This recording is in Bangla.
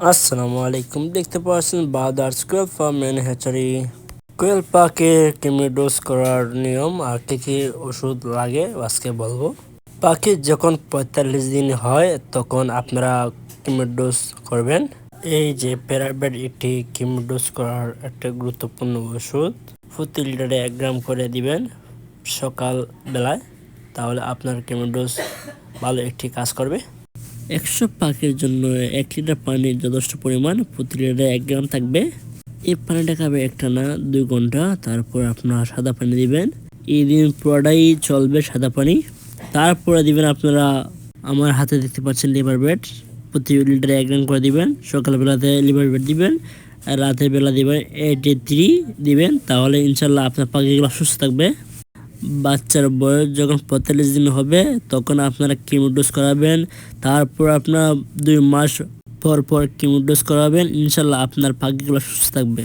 আসসালামু আলাইকুম। দেখতে পাচ্ছেন বাদার স্কুয়েল ফার্ম ম্যান হ্যাচারি। কোয়েল পাকে কেমনি ডোজ করার নিয়ম আর কী কী ওষুধ লাগে আজকে বলব। পাখি যখন পঁয়তাল্লিশ দিন হয়, তখন আপনারা কিমো ডোজ করবেন। এই যে প্যারাবেড এটি কিমো ডোজ করার একটা গুরুত্বপূর্ণ ওষুধ, প্রতি লিটারে এক গ্রাম করে দিবেন সকাল বেলায় তাহলে আপনার কেমো ডোজ ভালো একটি কাজ করবে। একশো পাখির জন্য এক লিটার পানির যথেষ্ট পরিমাণ। প্রতি লিটারে এক গ্রাম থাকবে। এই পানিটা খাবে একটা না দুই ঘণ্টা, তারপর আপনারা সাদা পানি দিবেন। এই দিন পুরোটাই চলবে সাদা পানি। তারপরে দিবেন আপনারা আমার হাতে দেখতে পাচ্ছেন লিভার বেড প্রতি লিটারে এক গ্রাম করে দিবেন। সকালবেলাতে লিভার বেড দিবেন, রাতের বেলা দিবেন এইটি থ্রি দিবেন। তাহলে ইনশাল্লাহ আপনার পাখিগুলো সুস্থ থাকবে। বাচ্চার বয়স যখন পঁয়তাল্লিশ দিন হবে, তখন আপনারা কিমো ডোজ করাবেন। তারপর আপনার দুই মাস পর পর কিমো ডোজ করাবেন। ইনশাল্লাহ আপনার পাখিগুলো সুস্থ থাকবে।